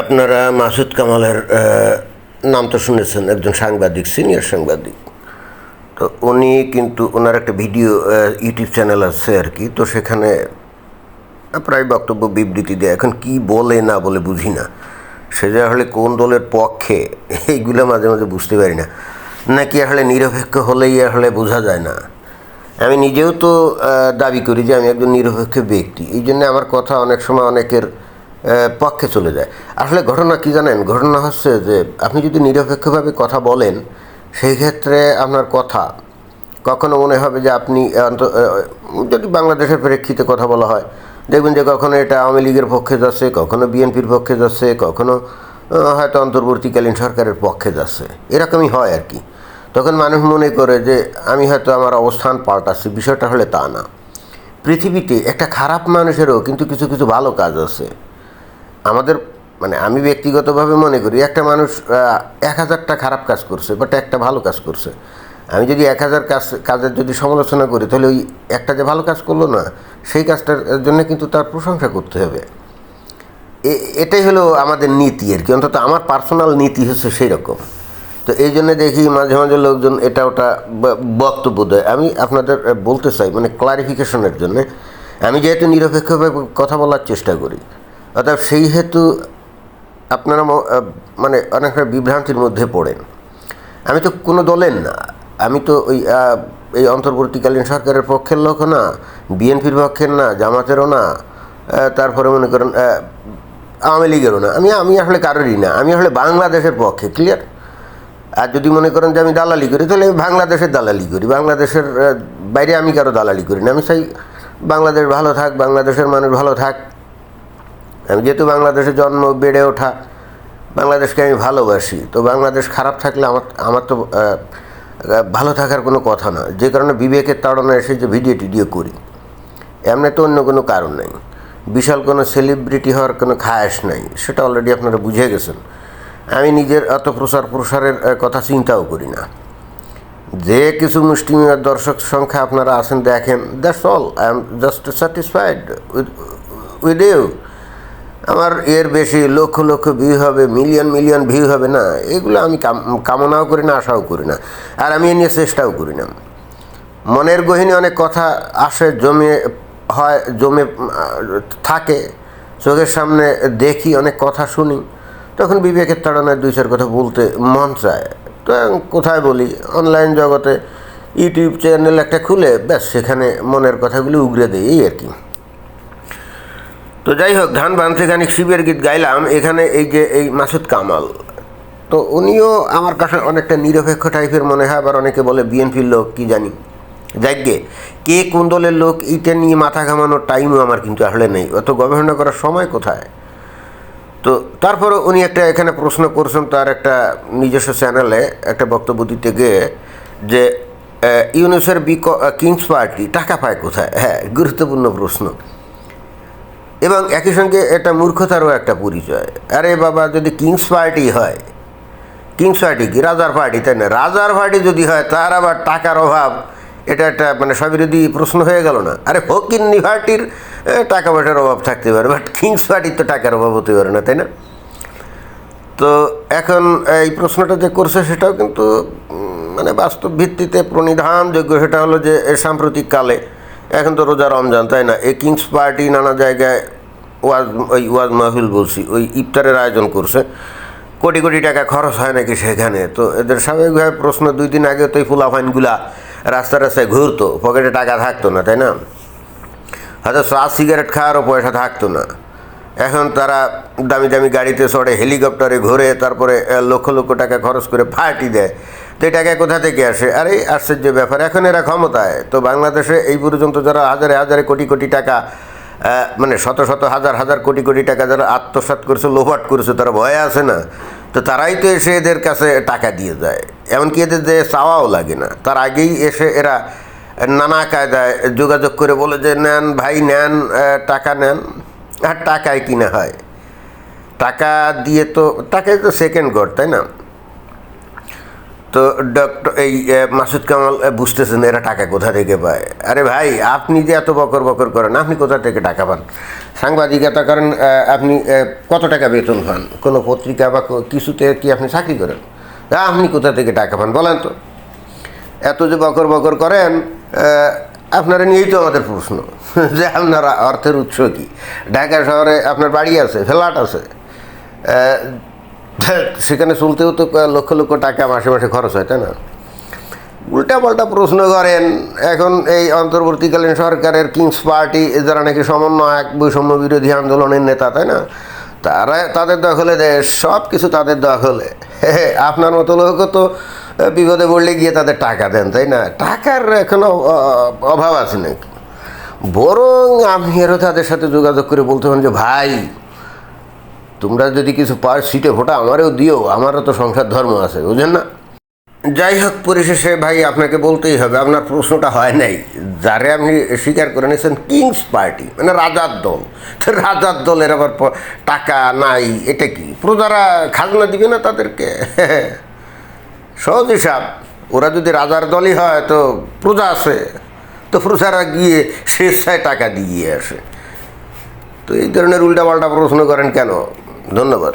আপনারা মাসুদ কামালের নাম তো শুনেছেন, একজন সাংবাদিক, সিনিয়র সাংবাদিক। তো উনি কিন্তু ওনার একটা ভিডিও ইউটিউব চ্যানেল আছে আর কি, তো সেখানে প্রায় বক্তব্য, বিবৃতি দেয়। এখন কি বলে, না বলে বুঝি না। সে যে আসলে কোন দলের পক্ষে, এইগুলো মাঝে মাঝে বুঝতে পারি না। নাকি আসলে নিরপেক্ষ হলেই আসলে বোঝা যায় না। আমি নিজেও তো দাবি করি যে আমি একজন নিরপেক্ষ ব্যক্তি। এই জন্য আমার কথা অনেক সময় অনেকের পক্ষে চলে যায়। আসলে ঘটনা কি জানেন? ঘটনা হচ্ছে যে, আপনি যদি নিরপেক্ষভাবে কথা বলেন, সেই ক্ষেত্রে আপনার কথা কখনো মনে হবে যে আপনি যদি বাংলাদেশের প্রেক্ষিতে কথা বলা হয়, দেখবেন যে কখনো এটা আওয়ামী লীগের পক্ষে যাচ্ছে, কখনো বিএনপির পক্ষে যাচ্ছে, কখনো হয়তো অন্তর্বর্তীকালীন সরকারের পক্ষে যাচ্ছে। এরকমই হয় আর কি। তখন মানুষ মনে করে যে, আমি হয়তো আমার অবস্থান পাল্টাচ্ছি, বিষয়টা হলে তা না। পৃথিবীতে একটা খারাপ মানুষেরও কিন্তু কিছু কিছু ভালো কাজ আছে। আমাদের মানে আমি ব্যক্তিগতভাবে মনে করি একটা মানুষ এক হাজারটা খারাপ কাজ করছে বাট একটা ভালো কাজ করছে। আমি যদি এক হাজার কাজ, কাজের যদি সমালোচনা করি, তাহলে ওই একটা যে ভালো কাজ করল না, সেই কাজটার জন্য কিন্তু তার প্রশংসা করতে হবে। এটাই হলো আমাদের নীতি আর কি, অন্তত আমার পার্সোনাল নীতি হচ্ছে সেই রকম তো এই জন্য দেখি মাঝে মাঝে লোকজন এটা ওটা বক্তব্য দেয়। আমি আপনাদের বলতে চাই মানে ক্লারিফিকেশনের জন্য, আমি যেহেতু নিরপেক্ষভাবে কথা বলার চেষ্টা করি অর্থাৎ সেই হেতু আপনারা মানে অনেকটা বিভ্রান্তির মধ্যে পড়েন। আমি তো কোনো দলের না। আমি তো ওই এই অন্তর্বর্তীকালীন সরকারের পক্ষের লোক না, বিএনপির পক্ষের না, জামাতেরও না তারপরে মনে করেন আওয়ামী লীগেরও না। আমি আমি আসলে কারোরই না। আমি আসলে বাংলাদেশের পক্ষে ক্লিয়ার আর যদি মনে করেন যে আমি দালালি করি, তাহলে আমি বাংলাদেশের দালালি করি। বাংলাদেশের বাইরে আমি কারও দালালি করি না। আমি চাই বাংলাদেশ ভালো থাক, বাংলাদেশের মানুষ ভালো থাক। আমি যেহেতু বাংলাদেশে জন্ম, বেড়ে ওঠা, বাংলাদেশকে আমি ভালোবাসি, তো বাংলাদেশ খারাপ থাকলে আমার আমার তো ভালো থাকার কোনো কথা না। যে কারণে বিবেকের তাড়না এসে যে ভিডিও টিডিও করি। এমনি তো অন্য কোনো কারণ নেই। বিশাল কোনো সেলিব্রিটি হওয়ার কোনো খায়াস নাই, সেটা অলরেডি আপনারা বুঝে গেছেন। আমি নিজের অত প্রচার প্রসারের কথা চিন্তাও করি না। যে কিছু মুষ্টিমেয় দর্শক সংখ্যা আপনারা আছেন, দেখেন that's all I am just satisfied with with you আমার এর বেশি লক্ষ লক্ষ ভিউ হবে মিলিয়ন মিলিয়ন ভিউ হবে না। এগুলো আমি কামনাও করি না, আশাও করি না। আর আমি এ নিয়ে চেষ্টাও করি না। মনের গহিনী অনেক কথা আসে, জমে হয়, জমে থাকে। চোখের সামনে দেখি, অনেক কথা শুনি। তখন বিবেকের তাড়নায় দুই চার কথা বলতে মন চায়। তো কোথায় বলি? অনলাইন জগতে ইউটিউব চ্যানেল একটা খুলে, ব্যাস সেখানে মনের কথাগুলি উগরে দেয় এই আর কি। তো যাই হোক ধান বানতে খানিক শিবের গীত গাইলাম, এখানে এই যে এই মাসুদ কামাল। তো উনিও আমার কাছে অনেকটা নিরপেক্ষ টাইপের মনে হয়, আবার অনেকে বলে বিএনপির লোক, কি জানি। যাকে কে কোন দলের লোক এইটা নিয়ে মাথা ঘামানোর টাইমও আমার কিন্তু আসলে নেই। অত গবেষণা করার সময় কোথায়? তো তারপরে উনি একটা এখানে প্রশ্ন করছেন তার একটা নিজস্ব চ্যানেলে একটা বক্তব্য দিতে গিয়ে যে ইউনুসের বি কিংস পার্টি টাকা পায় কোথায়? হ্যাঁ গুরুত্বপূর্ণ প্রশ্ন। এবং একই সঙ্গে এটা মূর্খতারও একটা পরিচয়। আরে বাবা, যদি কিংস পার্টি হয়, কিংস পার্টি কি? রাজার পার্টি, তাই না? রাজার পার্টি যদি হয়, তার আবার টাকার অভাব, এটা একটা মানে সবিরোধী প্রশ্ন হয়ে গেল না? আরে ফকিন্নি পার্টির টাকা পয়সার অভাব থাকতে পারে বাট কিংস পার্টির তো টাকার অভাব হতে পারে না, তাই না? তো এখন এই প্রশ্নটা যে করছে সেটাও কিন্তু মানে বাস্তব ভিত্তিতে প্রণিধানযোগ্য, সেটা হলো যে সাম্প্রতিক কালে এখন তো রোজা রমজান, তাই না? এই কিংস পার্টি নানা জায়গায় ওয়াজ, ওই ওয়াজ মাহফিল বলছি, ওই ইফতারের আয়োজন করছে। কোটি কোটি টাকা খরচ হয় নাকি সেখানে? তো এদের স্বাভাবিকভাবে প্রশ্ন, দুই দিন আগে তো এই ফুলাফাইনগুলা রাস্তা রাস্তায় ঘুরতো, পকেটে টাকা থাকতো না, তাই না? হয়তো চা, সিগারেট খাওয়ারও পয়সা থাকতো না। এখন তারা দামি দামি গাড়িতে চড়ে, হেলিকপ্টারে ঘুরে, তারপরে লক্ষ লক্ষ টাকা খরচ করে পার্টি দেয়। তো এই টাকা কোথা থেকে আসে? আর আরে আশ্চর্য ব্যাপার, এখন এরা ক্ষমতায়। তো বাংলাদেশে এই পর্যন্ত যারা হাজারে হাজারে কোটি কোটি টাকা মানে শত শত হাজার হাজার কোটি কোটি টাকা যারা আত্মসাৎ করেছে লোপাট করেছে, তারা ভয়ে আছে না? তো তারাই তো এসে এদের কাছে টাকা দিয়ে যায়। এমনকি এদের যে চাওয়াও লাগে না। তার আগেই এসে এরা নানা কায়দায় যোগাযোগ করে বলে যে, নেন ভাই, নেন টাকা নেন। আর টাকায় কিনা হয়। টাকা দিয়ে তো টাকায় তো সেকেন্ড গড তাই না? তো ডক্টর এই মাসুদ কামাল বুঝতেছেন এরা টাকা কোথা থেকে পায়? আরে ভাই, আপনি যে এত বকর বকর করেন, আপনি কোথা থেকে টাকা পান? সাংবাদিকতা করেন আপনি কত টাকা বেতন পান? কোনো পত্রিকা বা কিছুতে কি আপনি চাকরি করেন? আপনি কোথা থেকে টাকা পান? বলেন তো। এত যে বকর বকর করেন আপনারা নিয়েই তো আমাদের প্রশ্ন। যে আপনার অর্থের উৎস কি? ঢাকা শহরে আপনার বাড়ি আছে, ফ্ল্যাট আছে। সেখানে চলতেও তো লক্ষ লক্ষ টাকা মাসে মাসে খরচ হয়, তাই না? উল্টা পাল্টা প্রশ্ন করেন, এখন এই অন্তর্বর্তীকালীন সরকারের কিংস পার্টি যারা নাকি সমন্বয়ক, বৈষম্য বিরোধী আন্দোলনের নেতা, তাই না? তারা, তাদের দখলে দেশ সব কিছু তাদের দখলে। আপনার মতো লোকও তো বিপদে পড়লে গিয়ে তাদের টাকা দেন, তাই না? টাকার এখন অ- অ- অভাব আছে নাকি বরং আমি আরও তাদের সাথে যোগাযোগ করে বলতে পারেন যে, ভাই, তোমরা যদি কিছু পার সিটে ভোটা আমারও দিও, আমারও তো সংসার ধর্ম আছে, বুঝেন না? যাই হোক, পরিশেষে ভাই আপনাকে বলতেই হবে, আপনার প্রশ্নটা হয় নাই। যারে আপনি স্বীকার করে নিয়েছেন, কিংস পার্টি মানে রাজার দল। রাজার দলের আবার টাকা নাই, এটা কি? প্রজারা খাজনা দিবে না তাদেরকে? সহজ হিসাব ওরা যদি রাজার দলই হয় তো প্রজা আছে। তো প্রজারা গিয়ে স্বেচ্ছায় টাকা দিয়ে আসে। তো এই ধরনের উল্টাপাল্টা প্রশ্ন করেন কেন? ধন্যবাদ।